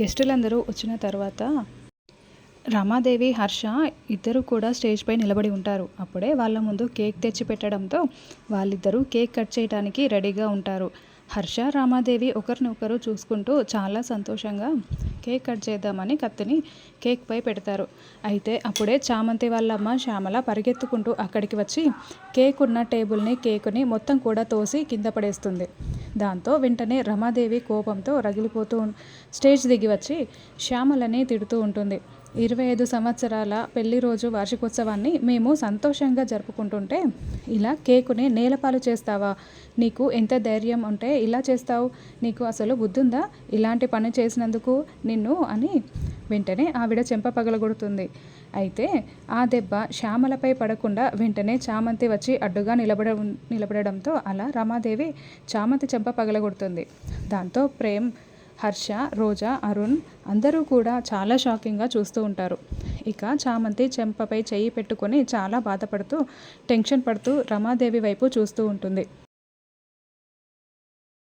గెస్టులందరూ వచ్చిన తర్వాత రమాదేవి హర్ష ఇద్దరు కూడా స్టేజ్ పై నిలబడి ఉంటారు. అప్పుడే వాళ్ళ ముందు కేక్ తెచ్చి పెట్టడంతో వాళ్ళిద్దరూ కేక్ కట్ చేయడానికి రెడీగా ఉంటారు. హర్ష రామాదేవి ఒకరినొకరు చూసుకుంటూ చాలా సంతోషంగా కేక్ కట్ చేద్దామని కత్తిని కేక్ పై పెడతారు. అయితే అప్పుడే చామంతి వాళ్ళమ్మ శ్యామల పరిగెత్తుకుంటూ అక్కడికి వచ్చి కేక్ ఉన్న టేబుల్ని కేకుని మొత్తం కూడా తోసి కింద పడేస్తుంది. దాంతో వెంటనే రమాదేవి కోపంతో రగిలిపోతూ స్టేజ్ దిగి వచ్చి శ్యామలని తిడుతూ ఉంటుంది. ఇరవై ఐదు సంవత్సరాల పెళ్ళి రోజు వార్షికోత్సవాన్ని మేము సంతోషంగా జరుపుకుంటుంటే ఇలా కేకుని నేలపాలు చేస్తావా? నీకు ఎంత ధైర్యం ఉంటే ఇలా చేస్తావు? నీకు అసలు బుద్ధుందా? ఇలాంటి పని చేసినందుకు నిన్ను అని వెంటనే ఆవిడ చెంప పగలగొడుతుంది. అయితే ఆ దెబ్బ శ్యామలపై పడకుండా వెంటనే చామంతి వచ్చి అడ్డుగా నిలబడ నిలబడడంతో అలా రమాదేవి చామంతి చెంప పగలగొడుతుంది. దాంతో ప్రేమ్ హర్ష రోజా అరుణ్ అందరూ కూడా చాలా షాకింగ్గా చూస్తూ ఉంటారు. ఇక చామంతి చెంపపై చేయి పెట్టుకొని చాలా బాధపడుతూ టెన్షన్ పడుతూ రమాదేవి వైపు చూస్తూ ఉంటుంది.